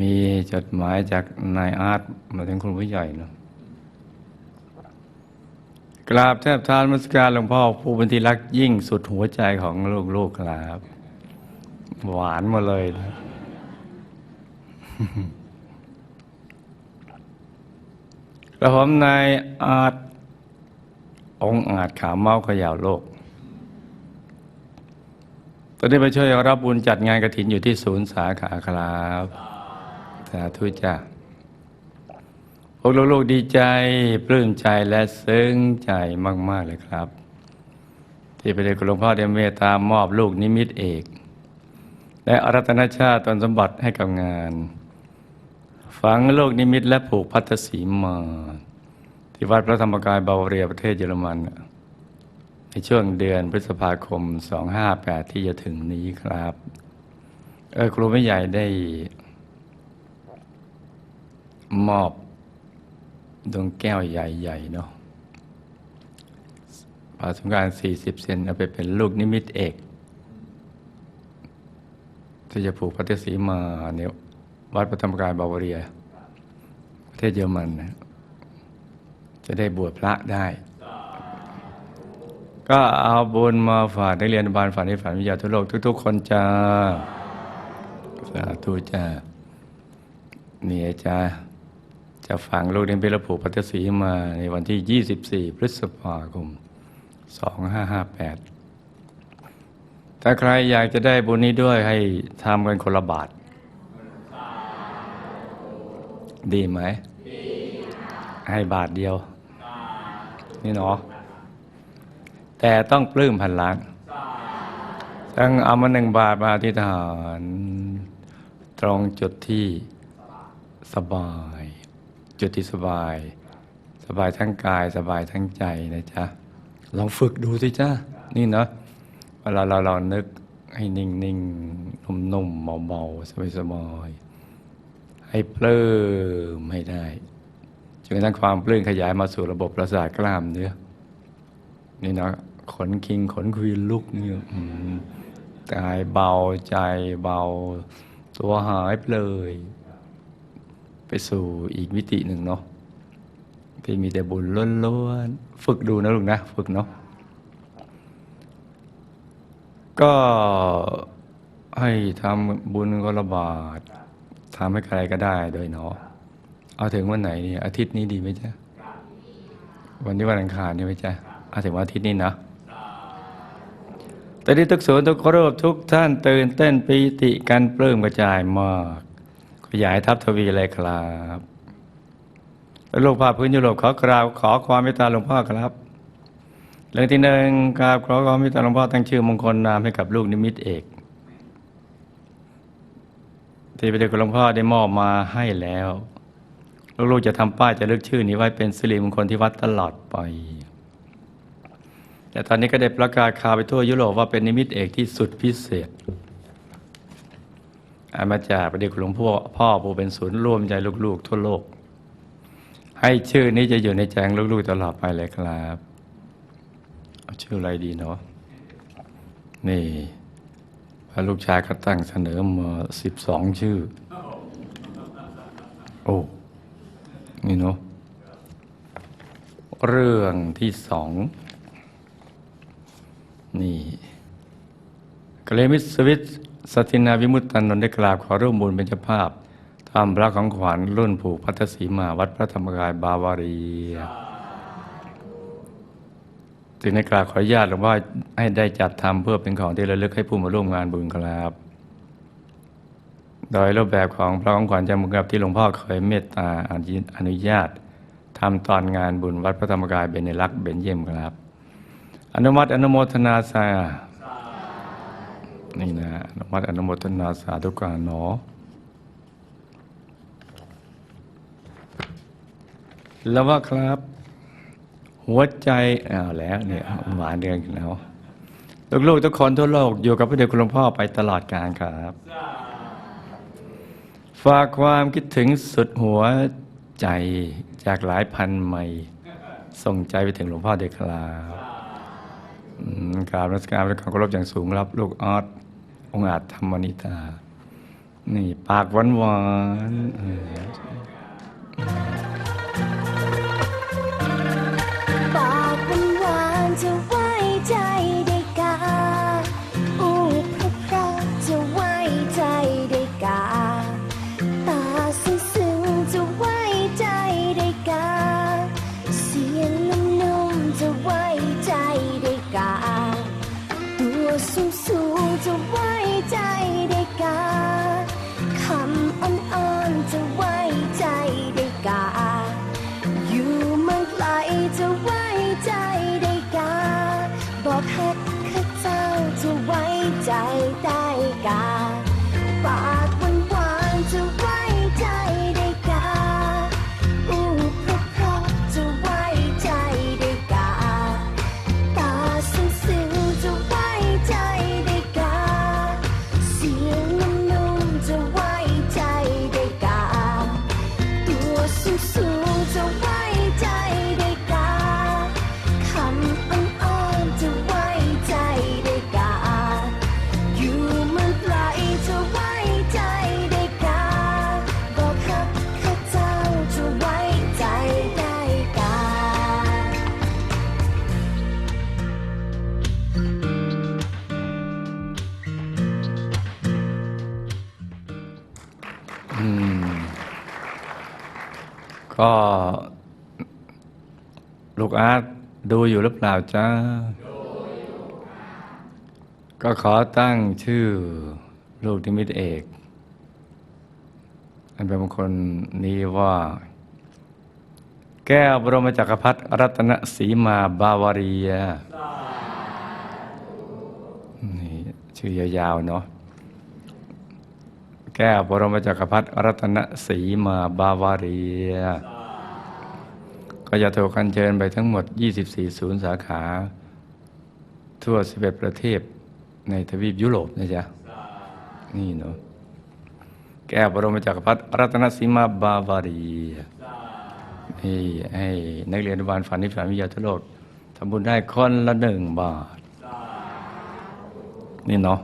มีจดหมายจากนายอาร์ตมาถึงคุณผู้ใหญ่เนาะกราบแทบทานมัสการหลวงพ่อผู้เป็นที่รักยิ่งสุดหัวใจของลูกๆครับ หวานมาเลยนะกระผมนายอาจองอาจขาเมาขย่าโลก ตอนนี้ไปช่วยรับบุญจัดงานกระถินอยู่ที่ศูนย์สาขาครับ สาธุจ้าพวกลูกๆดีใจปลื้มใจและซึ้งใจมาก ๆ เลยครับ ที่พระเดชคุณหลวงพ่อได้เมตตามอบลูกนิมิตเอก และอรัตนชาติตนสมบัติให้กับงาน ฝังโลกนิมิตและผูกพัทธสีมาที่วัดพระธรรมกายบาวเรียประเทศเยอรมันในช่วงเดือนพฤษภาคม 258 ที่จะถึงนี้ครับ เออครูไม่ใหญ่ได้ มอบดวงแก้วใหญ่ๆเนาะผ่าสงการ40 เซนเอาไปเป็นลูกนิมิตเอกที่จะผูกพัทธสีมาเนี่ยวัดพระธรรมกายบาวาเรีย ประเทศเยอรมันนะจะได้บวชพระได้ ก็เอาบุญมาฝากนักเรียนบาลฝันในฝันวิทยาทั่วโลกทุก ๆ คนจ้า สาธุจ้านี่จ้า จะฝังลูกเรียนเป็นระผูกพัทธสีมาในวันที่ 24 พฤษภาคม 2558 ถ้าใครอยากจะได้บุญนี้ด้วยให้ทำกันคนละบาท ดีไหม ให้บาทเดียว นี่เนาะแต่ต้องปลื้มพันล้านต้องเอามาหนึ่งบาทมาอธิษฐาน ตรงจุดที่สบาย จุดที่สบาย สบายทั้งกายสบายทั้งใจนะจ๊ะลองฝึกดูสิจ้านี่เนาะเวลาเราเรานึกให้นิ่งนิ่งนุ่มนุ่มเบาเบาสบายสบายให้เปลื้มให้ได้จนกระทั่งความเปลื้มขยายมาสู่ระบบประสาทกล้ามเนื้อนี่เนาะขนคิงขนคุยลุกเนี่ยอืมกายเบาใจเบา ตัวหายไปเลย ไปสู่อีกมิติหนึ่งเนาะที่มีแต่บุญล้วนๆฝึกดูนะลูกนะ ฝึกเนาะก็ให้ทำบุญก็ระบาดทำให้ใครก็ได้โดยเนาะเอาถึงวันไหนเนี่ยอาทิตย์นี้ดีไหมจ๊ะวันนี้วันอังคารใช่ไหมจ๊ะเอาถึงวันอาทิตย์นี้นะแต่ที่ทุกส่วนทุกรูปทุกท่านตื่นเต้นปีติกันปลื้มกระจายมาก ขยายทับทวีเลยครับแล้วลูกภาพพื้นยุโรปขอกราบขอความเมตตาหลวงพ่อครับเรื่องที่หนึ่งกราบขอความเมตตาหลวงพ่อตั้งชื่อมงคลนามให้กับลูกนิมิตเอก ที่พระเดชคุณหลวงพ่อได้มอบมาให้แล้วลูกๆจะทำป้ายจะเลือกชื่อนี้ไว้เป็นสิริมงคลที่วัดตลอดไป แต่ตอนนี้ก็ได้ประกาศข่าวไปทั่วยุโรปว่าเป็นนิมิตเอกที่สุดพิเศษ อามาจากพระเดชคุณหลวงพ่อพ่อผู้เป็นศูนย์ร่วมใจลูกๆ ทั่วโลก ให้ชื่อนี้จะอยู่ในใจงลูกๆตลอดไปเลยครับเอาชื่ออะไรดีเนาะนี่พระลูกชายก็ตั้งเสนอมาสิบสองชื่อ โอ้นี่เนาะเรื่องที่สองนี่กเลมิสวิต สตินาวิมุตตันนนท์ได้กราบขอร่วมบุญเป็นเจ้าภาพทำพระของขวัญรุ่นผูกพัทธสีมาวัดพระธรรมกายบาวารีจึงได้กราบขออนุญาตหลวงพ่อให้ได้จัดทำเพื่อเป็นของที่ระลึกให้ผู้มาร่วมงานบุญครับ โดยรูปแบบของพระของขวัญจำมุกับที่หลวงพ่อเคยเมตตาอนุญาตทำตอนงานบุญวัดพระธรรมกายเบญรักษ์เบญเยี่ยมครับ อนุมัติอนุโมทนาสา นี่นะอนุมัติอนุโมทนาสาธุการเนาะแล้วว่าครับ หัวใจอ้าวแล้วเนี่ยหวานเดือนแล้วลูกๆทุกคนทั่วโลกอยู่กับพระเดชคุณหลวงพ่อไปตลอดกาลครับ ฝากความคิดถึงสุดหัวใจจากหลายพันไมล์ส่งใจไปถึงหลวงพ่อเด็กคลาบกราบรัชการและความเคารพอย่างสูงรับลูกออส องค์อาจธรรมนิตา นี่ ปากหวานหวาน สูงสูงๆจะไว้ใจได้กาคำอ่อนๆจะไว้ใจได้กา อยู่เมืองไกลจะไว้ใจได้กา บอกฮักข้าเจ้าจะไว้ใจได้ ก็ลูกอาร์ตดูอยู่หรือเปล่าจ้า ก็ขอตั้งชื่อลูกนิมิตเอก อันเป็นมงคลนี้ว่า แก้วบรมจักรพรรดิรัตนสีมาบาวาเรีย นี่ ชื่อยาวๆเนาะ แก้วบรมจักรพรรดิรัตนสีมาบาวาเรีย ก็จะถูกกันเชิญไปทั้งหมด 24 ศูนย์สาขา ทั่ว 11 ประเทศในทวีปยุโรปนะจ๊ะ นี่เนาะแก้วบรมจักรพรรดิรัตนสีมาบาวาเรียนี่ให้นักเรียนอนุบาลฝันนิพพานวิทยาทั่วโลกทำบุญได้คนละหนึ่งบาท นี่เนาะ